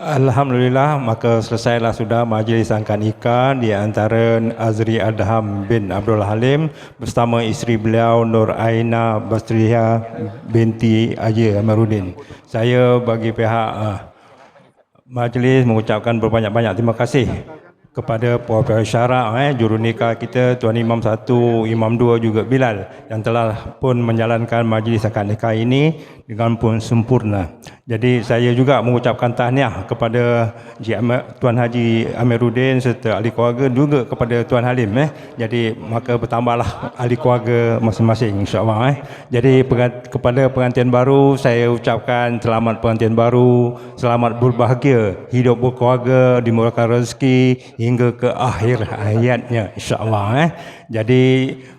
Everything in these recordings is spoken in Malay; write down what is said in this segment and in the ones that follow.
Alhamdulillah maka selesailah sudah majlis angkat nikah di antara Azri Adham bin Abdul Halim bersama isteri beliau Nur Aina Bastriya binti Haji Amarudin. Saya bagi pihak uh, majlis mengucapkan berbanyak-banyak terima kasih kepada puan-puan syarak eh, juru nikah kita Tuan Imam satu, Imam dua juga Bilal yang telah pun menjalankan majlis akad nikah ini dengan pun sempurna. Jadi saya juga mengucapkan tahniah kepada Tuan Haji Amiruddin serta ahli keluarga juga kepada Tuan Halim eh. Jadi maka bertambahlah ahli keluarga masing-masing insya-Allah eh. Jadi kepada pengantin baru saya ucapkan selamat pengantin baru, selamat berbahagia, hidup berkeluarga, dimurahkan rezeki hingga ke akhir hayatnya insya-Allah eh. Jadi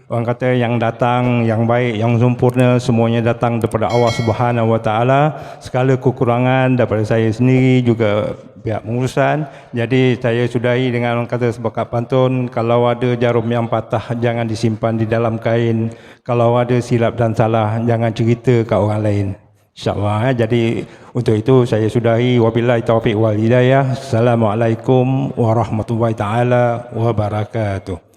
orang kata yang datang yang baik yang sempurna semuanya datang daripada Allah Subhanahu Wa Taala. Segala kekurangan daripada saya sendiri juga pihak pengurusan. Jadi saya sudahi dengan orang kata sebakat pantun kalau ada jarum yang patah jangan disimpan di dalam kain. Kalau ada silap dan salah jangan cerita ke orang lain. InsyaAllah eh. Jadi untuk itu saya sudahi. Wabillahi taufiq wal hidayah. Assalamualaikum warahmatullahi taala wabarakatuh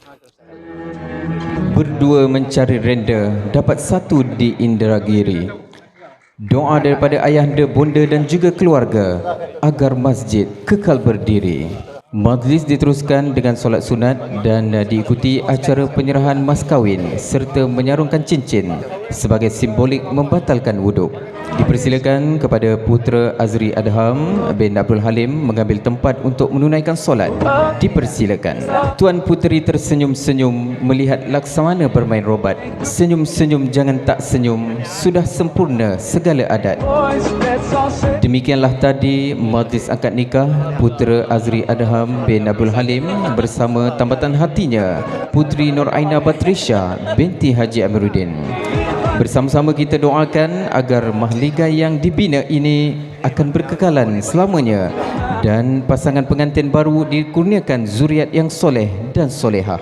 berdua mencari renda dapat satu di Indragiri. Doa daripada ayahanda, bonda dan juga keluarga agar masjid kekal berdiri. Majlis diteruskan dengan solat sunat dan diikuti acara penyerahan mas kahwin serta menyarungkan cincin sebagai simbolik membatalkan wuduk. Dipersilakan kepada putera Azri Adham bin Abdul Halim mengambil tempat untuk menunaikan solat. Dipersilakan. Tuan Puteri tersenyum-senyum melihat laksamana bermain robat. Senyum-senyum jangan tak senyum, sudah sempurna segala adat. Demikianlah tadi majlis akad nikah putera Azri Adham bin Abdul Halim bersama tambatan hatinya Putri Nur Aina Batrisha binti Haji Amiruddin. Bersama-sama kita doakan agar mahligai yang dibina ini akan berkekalan selamanya dan pasangan pengantin baru dikurniakan zuriat yang soleh dan solehah.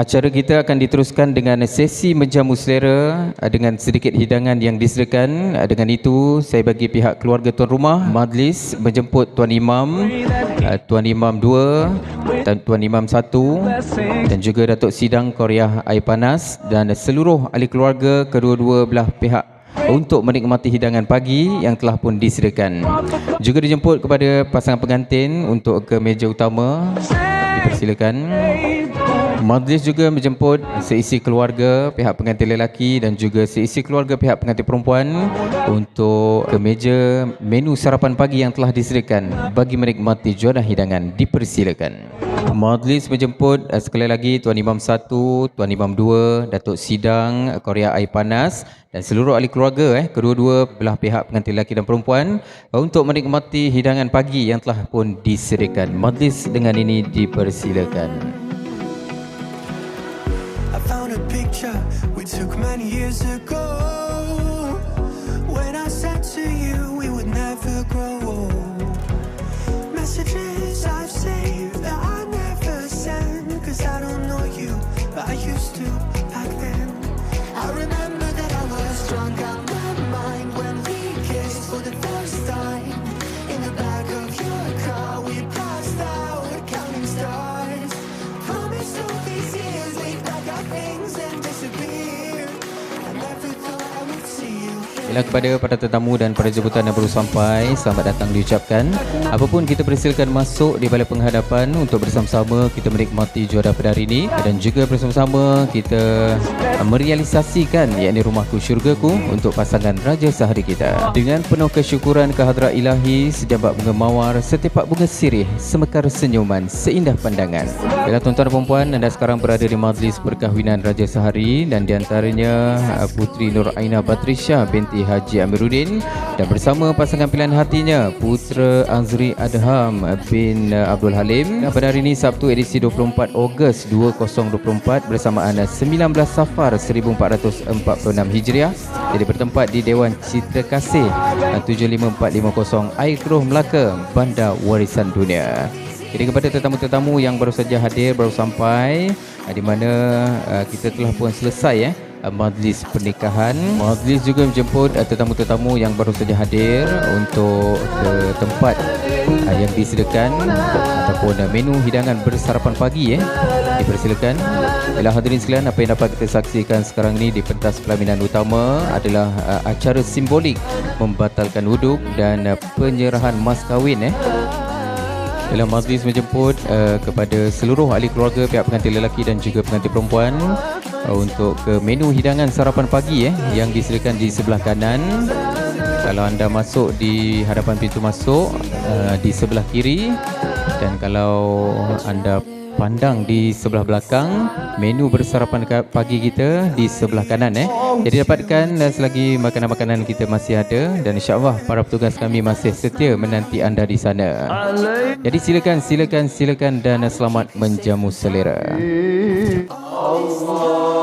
Acara kita akan diteruskan dengan sesi menjamu selera dengan sedikit hidangan yang disediakan. Dengan itu, saya bagi pihak keluarga tuan rumah majlis menjemput tuan imam, tuan imam dua dan tuan imam satu dan juga datuk sidang Korea Air Panas dan seluruh ahli keluarga kedua-dua belah pihak untuk menikmati hidangan pagi yang telah pun disediakan. Juga dijemput kepada pasangan pengantin untuk ke meja utama. Dipersilakan. Majlis juga menjemput seisi keluarga pihak pengantin lelaki dan juga seisi keluarga pihak pengantin perempuan untuk ke meja menu sarapan pagi yang telah disediakan bagi menikmati juadah hidangan dipersilakan. Majlis menjemput eh, sekali lagi Tuan Imam 1, Tuan Imam 2, Datuk Sidang Korea Air Panas dan seluruh ahli keluarga eh kedua-dua belah pihak pengantin lelaki dan perempuan untuk menikmati hidangan pagi yang telah pun disediakan. Majlis dengan ini dipersilakan. picture we took many years ago When I said to you we would never grow old Messages I've saved I used to Ialah kepada para tetamu dan para jemputan yang baru sampai Selamat datang diucapkan. Apapun kita persilakan masuk di balai penghadapan Untuk bersama-sama kita menikmati juara pada hari ini Dan juga bersama-sama kita merealisasikan yakni rumahku syurgaku Untuk pasangan Raja Sehari kita. Dengan penuh kesyukuran kehadrat ilahi Sejambak bunga mawar Setepak bunga sirih Semekar senyuman Seindah pandangan. Ialah tuan-tuan dan perempuan Anda sekarang berada di majlis perkahwinan Raja Sehari Dan diantaranya Putri Nur Aina Batrisha binti Haji Amiruddin. Dan bersama pasangan pilihan hatinya Putra Azri Adham bin Abdul Halim. Dan pada hari ini Sabtu edisi 24 Ogos 2024 bersamaan 19 Safar 1446 Hijriah. Jadi bertempat di Dewan Citra Kasih 75450 Air Keruh Melaka Bandar Warisan Dunia. Jadi kepada tetamu-tetamu yang baru saja hadir baru sampai di mana uh, kita telah pun selesai eh majlis pernikahan. Majlis juga menjemput uh, tetamu-tetamu yang baru saja hadir untuk ke tempat uh, yang disediakan ataupun menu hidangan bersarapan pagi eh. Dipersilakan. Ialah hadirin sekalian apa yang dapat kita saksikan sekarang ini di pentas pelaminan utama adalah acara simbolik membatalkan wuduk dan penyerahan mas kahwin eh. Dalam majlis menjemput uh, kepada seluruh ahli keluarga pihak pengantin lelaki dan juga pengantin perempuan uh, untuk ke menu hidangan sarapan pagi eh yang disediakan di sebelah kanan. Kalau anda masuk di hadapan pintu masuk uh, di sebelah kiri dan kalau anda pandang di sebelah belakang menu bersarapan pagi kita di sebelah kanan eh. Jadi dapatkan uh, selagi makanan-makanan kita masih ada dan insya-Allah para petugas kami masih setia menanti anda di sana. Jadi silakan silakan silakan dan selamat menjamu selera. Allah